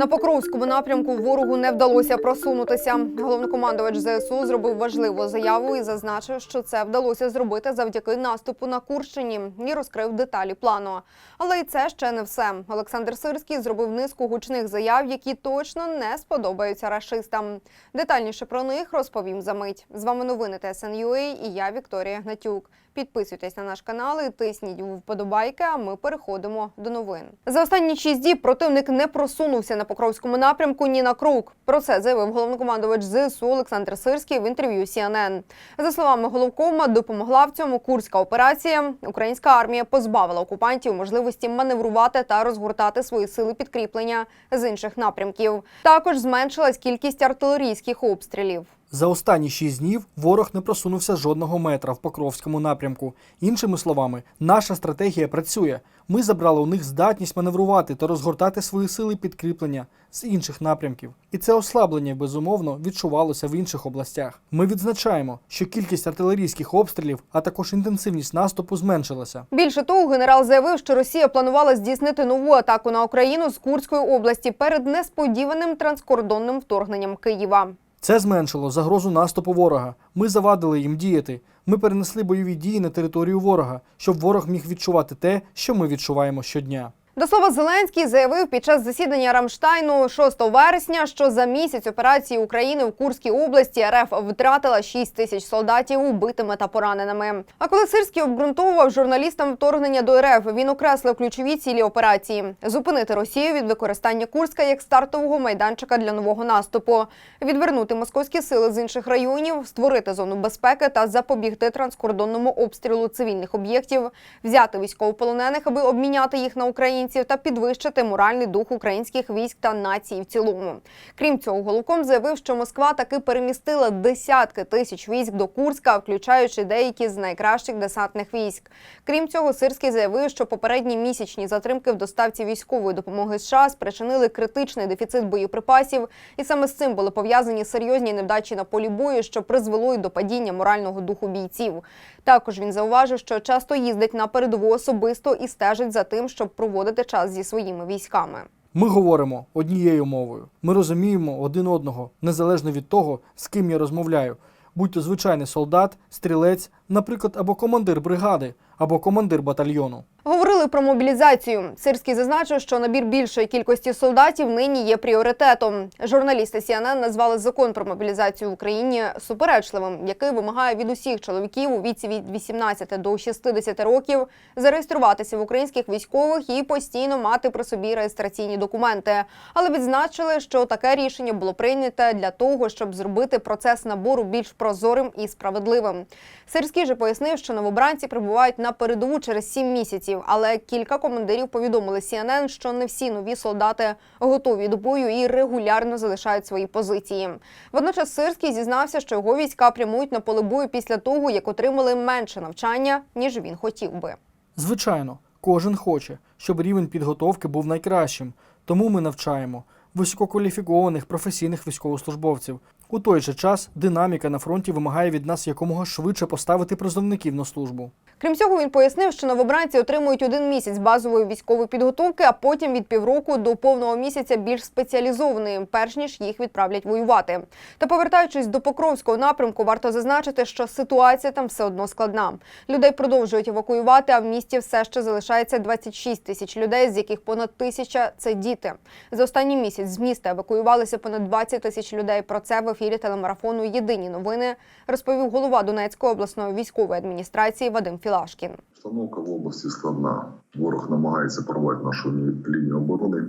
На Покровському напрямку ворогу не вдалося просунутися. Головнокомандувач ЗСУ зробив важливу заяву і зазначив, що це вдалося зробити завдяки наступу на Курщині і розкрив деталі плану. Але й це ще не все. Олександр Сирський зробив низку гучних заяв, які точно не сподобаються рашистам. Детальніше про них розповім за мить. З вами новини ТСНЮА і я Вікторія Гнатюк. Підписуйтесь на наш канал і тисніть вподобайки. А ми переходимо до новин. За останні шість діб противник не просунувся на Покровському напрямку ні на круг. Про це заявив головнокомандувач ЗСУ Олександр Сирський в інтерв'ю CNN. За словами головкома, допомогла в цьому курська операція. Українська армія позбавила окупантів можливості маневрувати та розгортати свої сили підкріплення з інших напрямків. Також зменшилась кількість артилерійських обстрілів. За останні шість днів ворог не просунувся жодного метра в Покровському напрямку. Іншими словами, наша стратегія працює. Ми забрали у них здатність маневрувати та розгортати свої сили підкріплення з інших напрямків. І це ослаблення, безумовно, відчувалося в інших областях. Ми відзначаємо, що кількість артилерійських обстрілів, а також інтенсивність наступу зменшилася. Більше того, генерал заявив, що Росія планувала здійснити нову атаку на Україну з Курської області перед несподіваним транскордонним вторгненням Києва. Це зменшило загрозу наступу ворога. Ми завадили їм діяти. Ми перенесли бойові дії на територію ворога, щоб ворог міг відчувати те, що ми відчуваємо щодня. До слова, Зеленський заявив під час засідання Рамштайну 6 вересня, що за місяць операції України в Курській області РФ втратила 6 тисяч солдатів убитими та пораненими. А коли Сирський обґрунтовував журналістам вторгнення до РФ, він окреслив ключові цілі операції: зупинити Росію від використання Курська як стартового майданчика для нового наступу, відвернути московські сили з інших районів, створити зону безпеки та запобігти транскордонному обстрілу цивільних об'єктів, взяти військовополонених, аби обміняти їх на українців та підвищити моральний дух українських військ та нації в цілому. Крім цього, Голоком заявив, що Москва таки перемістила десятки тисяч військ до Курська, включаючи деякі з найкращих десантних військ. Крім цього, Сирський заявив, що попередні місячні затримки в доставці військової допомоги США спричинили критичний дефіцит боєприпасів, і саме з цим були пов'язані серйозні невдачі на полі бою, що призвело й до падіння морального духу бійців. Також він зауважив, що часто їздить на передову особисто і стежить за тим, щоб проводити час зі своїми військами. Ми говоримо однією мовою. Ми розуміємо один одного, незалежно від того, з ким я розмовляю. Будь то звичайний солдат, стрілець, наприклад, або командир бригади, або командир батальйону. Говорили про мобілізацію. Сирський зазначив, що набір більшої кількості солдатів нині є пріоритетом. Журналісти CNN назвали закон про мобілізацію в Україні суперечливим, який вимагає від усіх чоловіків у віці від 18 до 60 років зареєструватися в українських військових і постійно мати при собі реєстраційні документи. Але відзначили, що таке рішення було прийняте для того, щоб зробити процес набору більш прозорим і справедливим. Сирський же пояснив, що новобранці прибувають на передову через 7 місяців, але кілька командирів повідомили CNN, що не всі нові солдати готові до бою і регулярно залишають свої позиції. Водночас Сирський зізнався, що його війська прямують на поле бою після того, як отримали менше навчання, ніж він хотів би. Звичайно, кожен хоче, щоб рівень підготовки був найкращим, тому ми навчаємо висококваліфікованих професійних військовослужбовців. У той же час динаміка на фронті вимагає від нас якомога швидше поставити призовників на службу. Крім цього, він пояснив, що новобранці отримують один місяць базової військової підготовки, а потім від півроку до повного місяця більш спеціалізованої, перш ніж їх відправлять воювати. Та повертаючись до Покровського напрямку, варто зазначити, що ситуація там все одно складна. Людей продовжують евакуювати, а в місті все ще залишається 26 тисяч людей, з яких понад тисяча це діти. За останній місяць з міста евакуювалися понад 20 тисяч людей. Про це в ефірі телемарафону Єдині новини розповів голова Донецької обласної військової адміністрації Вадим Філашкін. Обстановка в області складна. Ворог намагається порвати нашу лінію оборони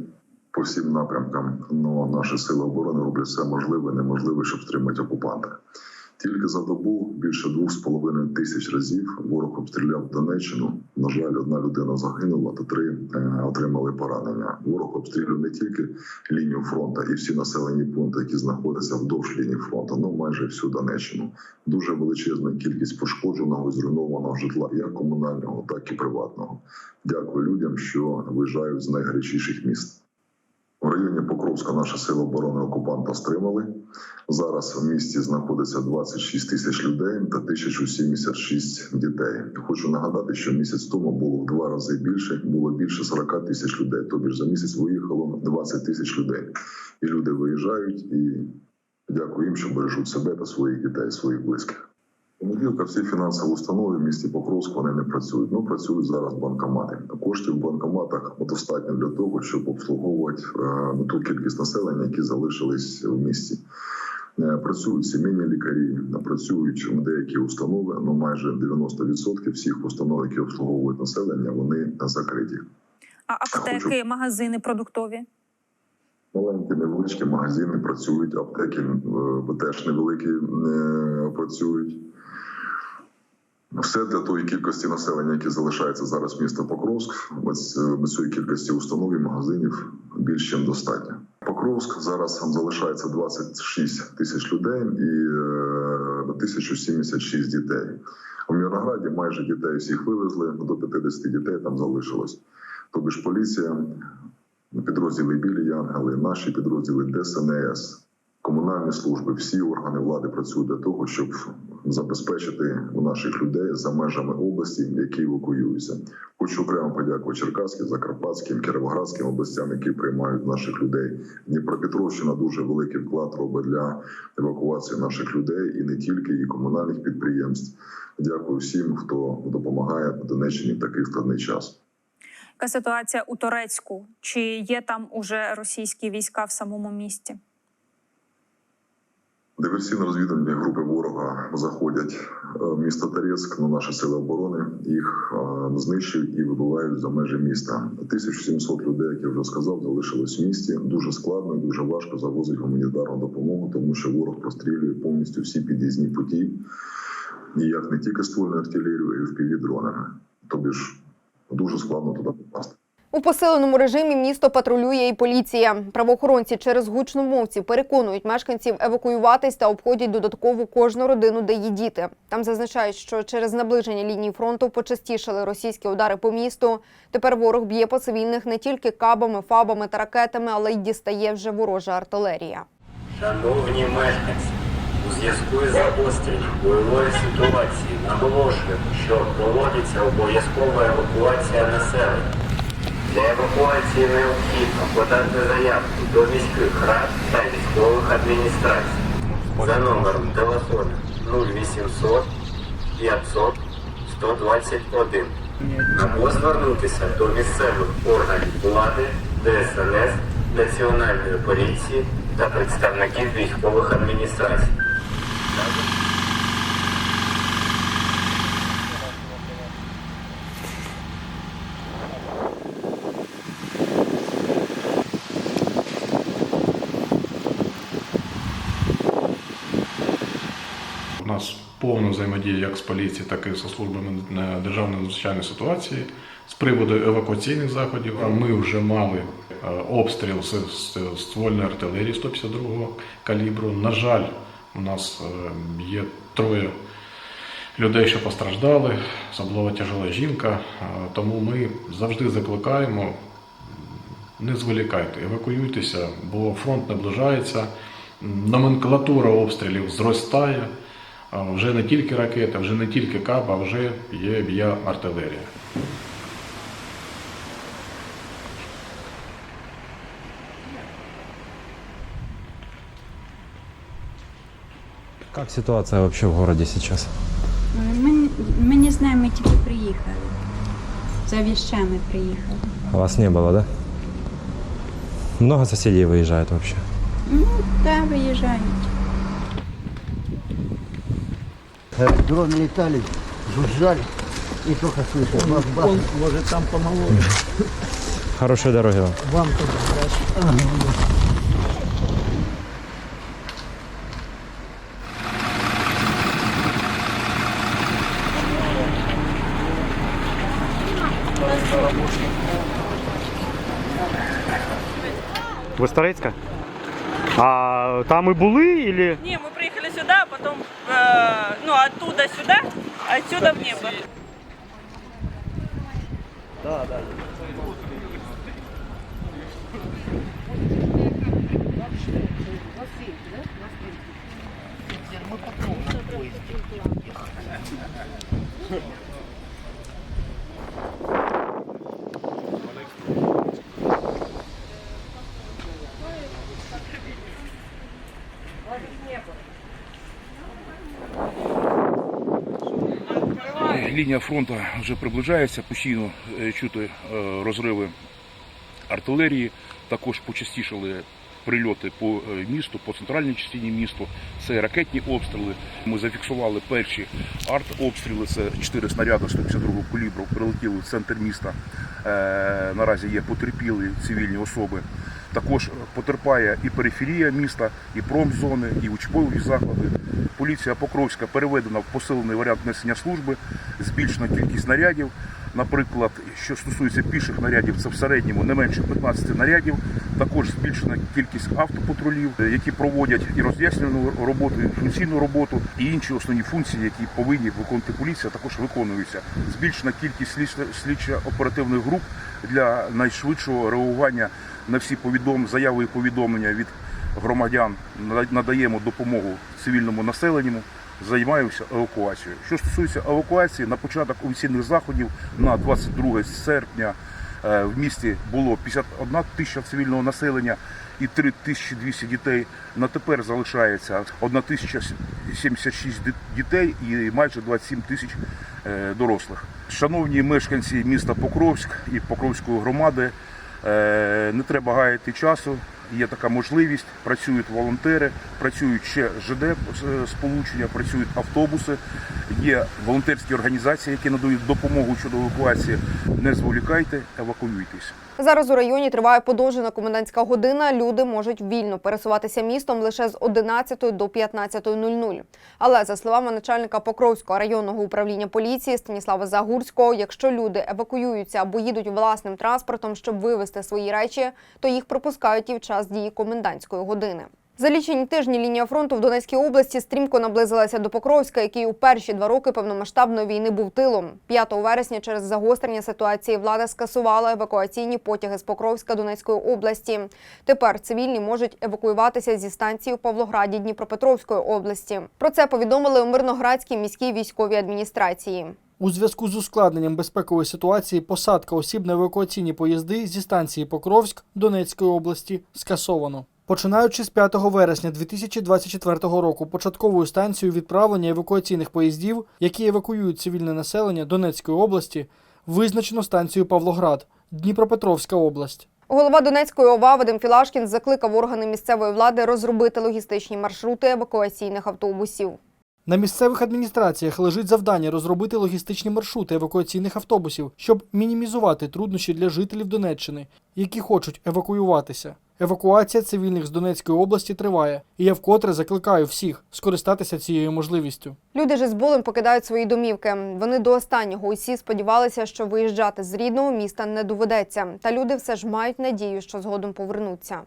по всім напрямкам. але наші сили оборони роблять все можливе неможливе, щоб стримати окупанта. Тільки за добу більше двох з половиною тисяч разів ворог обстріляв Донеччину. На жаль, одна людина загинула, та три е, отримали поранення. Ворог обстрілює не тільки лінію фронту і всі населені пункти, які знаходяться вдовж лінії фронту, ну майже всю Донеччину. Дуже величезна кількість пошкодженого і зруйнованого житла, як комунального, так і приватного. Дякую людям, що виїжджають з найгарячіших міст. В районі Покровська наші сили оборони окупанта стримали. Зараз в місті знаходиться 26 тисяч людей та 1076 дітей. Хочу нагадати, що місяць тому було в два рази більше, було більше 40 тисяч людей. Тобі ж за місяць виїхало 20 тисяч людей. І люди виїжджають і дякую їм, що бережуть себе та своїх дітей, своїх близьких. Понеділка всі фінансові установи в місті Покровськ вони не працюють. Ну працюють зараз банкомати. Коштів в банкоматах достатньо для того, щоб обслуговувати е, ту кількість населення, які залишились в місті. Е, Працюють сімейні лікарі, працюють деякі установи. Ну майже 90% всіх установ, які обслуговують населення, вони закриті. А аптеки, магазини продуктові? Маленькі невеличкі магазини працюють, аптеки е, теж невеликі працюють. Все для тої кількості населення, яке залишається зараз місто Покровськ. Ось е, цієї кількості установ і магазинів більш ніж достатньо. Покровськ зараз залишається 26 тисяч людей і е, 1076 дітей. У Мірнограді майже дітей всіх вивезли, до 50 дітей там залишилось. Тобі ж поліція, підрозділи білі Янгели, наші підрозділи ДСНС, комунальні служби, всі органи влади працюють для того, щоб забезпечити наших людей за межами області, які евакуюються. Хочу окремо подякувати Черкаським, Закарпатським, Кіровоградським областям, які приймають наших людей. Дніпропетровщина дуже великий вклад робить для евакуації наших людей і не тільки і комунальних підприємств. Дякую всім, хто допомагає на Донеччині в такий складний час. Яка ситуація у Турецьку? Чи є там уже російські війська в самому місті? Диверсійно-розвідувальні групи ворога заходять е, в місто Торецьк, на наші сили оборони їх е, знищують і вибивають за межі міста. 1700 людей, як я вже сказав, залишилось в місті. Дуже складно і дуже важко завозити гуманітарну допомогу, тому що ворог прострілює повністю всі під'їзні путі, і як не тільки ствольною артилерією, і впівдронами. Тобі ж дуже складно туди попасти. У посиленому режимі місто патрулює і поліція. Правоохоронці через гучномовці переконують мешканців евакуюватись та обходять додатково кожну родину, де є діти. Там зазначають, що через наближення лінії фронту почастішали російські удари по місту. Тепер ворог б'є по цивільних не тільки кабами, фабами та ракетами, але й дістає вже ворожа артилерія. Шановні мешканці, у зв'язку із загостренням бойової ситуації наголошую, що проводиться обов'язкова евакуація населення. Для евакуації необхідно подати заявку до міських рад та військових адміністрацій за номером телефону 0800 500 121 або звернутися до місцевих органів влади, ДСНС, Національної поліції та представників військових адміністрацій. У нас повна взаємодія як з поліцією, так і з службами державної надзвичайної ситуації з приводу евакуаційних заходів. Ми вже мали е, обстріл з з ствольної артилерії 152-го калібру. На жаль, у нас е, є троє людей, що постраждали, особливо тяжела жінка. Е, Тому ми завжди закликаємо не зволікайте, евакуюйтеся, бо фронт наближається, номенклатура обстрілів зростає. А Вже не тільки ракети, вже не тільки каб, а вже є б'я артилерія. Как ситуация вообще в городе сейчас? Ми, ми не знаємо, ми тільки приїхали. За вещами приїхали. Вас не было, да? Много соседей выезжает вообще. Ну, так, виїжджають. Дроны летали, жужжали, и только слышал. Бах, бах. может там помоложе. Хорошей дороги вам. Вам тоже. З Торецька? А там и були или? Не, мы приехали сюда, а потом э, ну оттуда сюда, отсюда в небо. Да, да. Мы потом на поезде ехали. Лінія фронту вже приближається, постійно е, чути е, розриви артилерії. Також почастішали прильоти по е, місту, по центральній частині місту. Це ракетні обстріли. Ми зафіксували перші артобстріли. Це 4 снаряди 152 калібру прилетіли в центр міста. Наразі є потерпіли цивільні особи. Також потерпає і периферія міста, і промзони, і учбові заклади. Поліція Покровська переведена в посилений варіант несення служби, збільшена кількість нарядів. Наприклад, що стосується піших нарядів, це в середньому не менше 15 нарядів. Також збільшена кількість автопатрулів, які проводять і роз'яснювальну роботу, і функційну роботу, і інші основні функції, які повинні виконувати поліція, також виконуються. Збільшена кількість слідчо-оперативних груп для найшвидшого реагування на всі повідом... заяви і повідомлення від громадян. Надаємо допомогу цивільному населенню. Займаюся евакуацією. Що стосується евакуації, на початок офіційних заходів на 22 серпня е, в місті було 51 тисяча цивільного населення і 3200 дітей. На тепер залишається 1076 дітей і майже 27 тисяч е, дорослих. Шановні мешканці міста Покровськ і Покровської громади, не треба гаяти часу. Є така можливість, працюють волонтери, працюють ще ЖД е, сполучення, працюють автобуси, є волонтерські організації, які надають допомогу щодо евакуації. Не зволікайте, евакуюйтесь. Зараз у районі триває подовжена комендантська година. Люди можуть вільно пересуватися містом лише з 11 до 15.00. Але за словами начальника Покровського районного управління поліції Станіслава Загурського, якщо люди евакуюються або їдуть власним транспортом, щоб вивезти свої речі, то їх пропускають і в час дії комендантської години. За лічені тижні лінія фронту в Донецькій області стрімко наблизилася до Покровська, який у перші два роки повномасштабної війни був тилом. 5 вересня через загострення ситуації влада скасувала евакуаційні потяги з Покровська Донецької області. Тепер цивільні можуть евакуюватися зі станції у Павлограді Дніпропетровської області. Про це повідомили у Мирноградській міській військовій адміністрації. У зв'язку з ускладненням безпекової ситуації посадка осіб на евакуаційні поїзди зі станції Покровськ Донецької області скасовано. Починаючи з 5 вересня 2024 року, початковою станцією відправлення евакуаційних поїздів, які евакуюють цивільне населення Донецької області, визначено станцію Павлоград, Дніпропетровська область. Голова Донецької ОВА Вадим Філашкін закликав органи місцевої влади розробити логістичні маршрути евакуаційних автобусів. На місцевих адміністраціях лежить завдання розробити логістичні маршрути евакуаційних автобусів, щоб мінімізувати труднощі для жителів Донеччини, які хочуть евакуюватися. Евакуація цивільних з Донецької області триває, і я вкотре закликаю всіх скористатися цією можливістю. Люди ж з болем покидають свої домівки. Вони до останнього усі сподівалися, що виїжджати з рідного міста не доведеться. Та люди все ж мають надію, що згодом повернуться.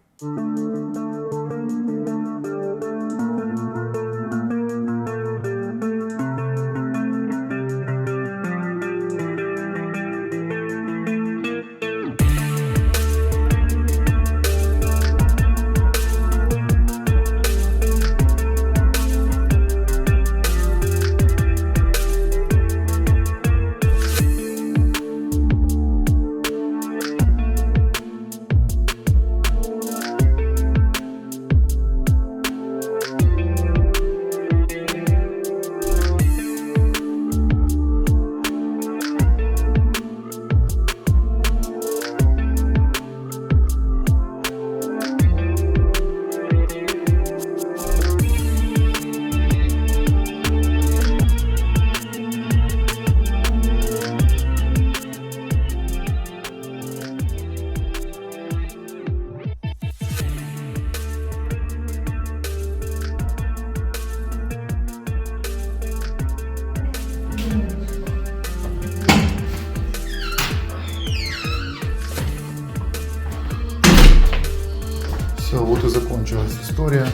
Закончилась история.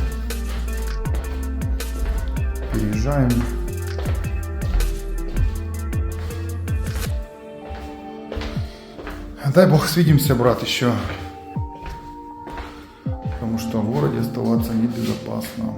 Переезжаем. Дай бог свидимся, брат, еще. Потому что в городе оставаться небезопасно.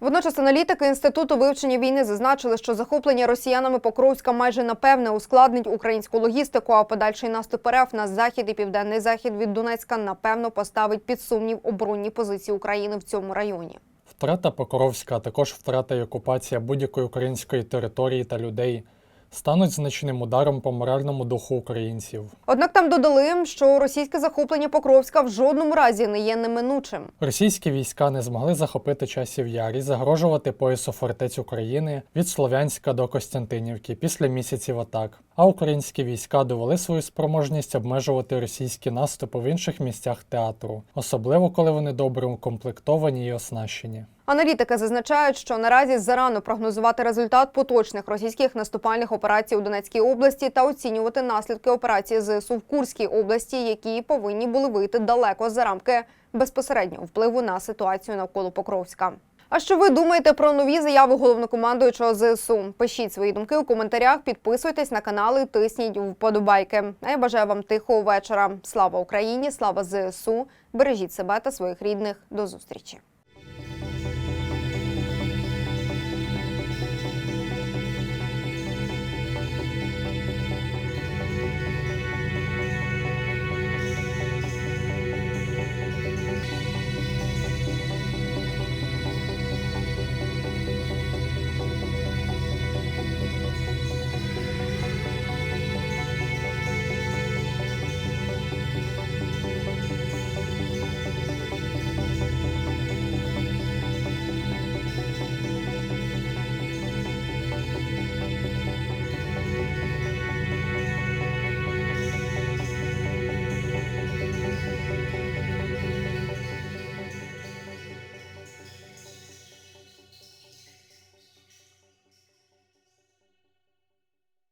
Водночас аналітики інституту вивчення війни зазначили, що захоплення росіянами Покровська майже напевне ускладнить українську логістику, а подальший наступ РФ на захід і південний захід від Донецька напевно поставить під сумнів оборонні позиції України в цьому районі. Втрата Покровська, а також втрата і окупація будь-якої української території та людей стануть значним ударом по моральному духу українців. Однак там додали, що російське захоплення Покровська в жодному разі не є неминучим. Російські війська не змогли захопити часів ярі, загрожувати поясу фортець України від Слов'янська до Костянтинівки після місяців атак. А українські війська довели свою спроможність обмежувати російські наступи в інших місцях театру, особливо коли вони добре укомплектовані і оснащені. Аналітики зазначають, що наразі зарано прогнозувати результат поточних російських наступальних операцій у Донецькій області та оцінювати наслідки операції ЗСУ в Курській області, які повинні були вийти далеко за рамки безпосереднього впливу на ситуацію навколо Покровська. А що ви думаєте про нові заяви головнокомандуючого ЗСУ? Пишіть свої думки у коментарях, підписуйтесь на канал і тисніть вподобайки. А я бажаю вам тихого вечора. Слава Україні! Слава ЗСУ! Бережіть себе та своїх рідних. До зустрічі!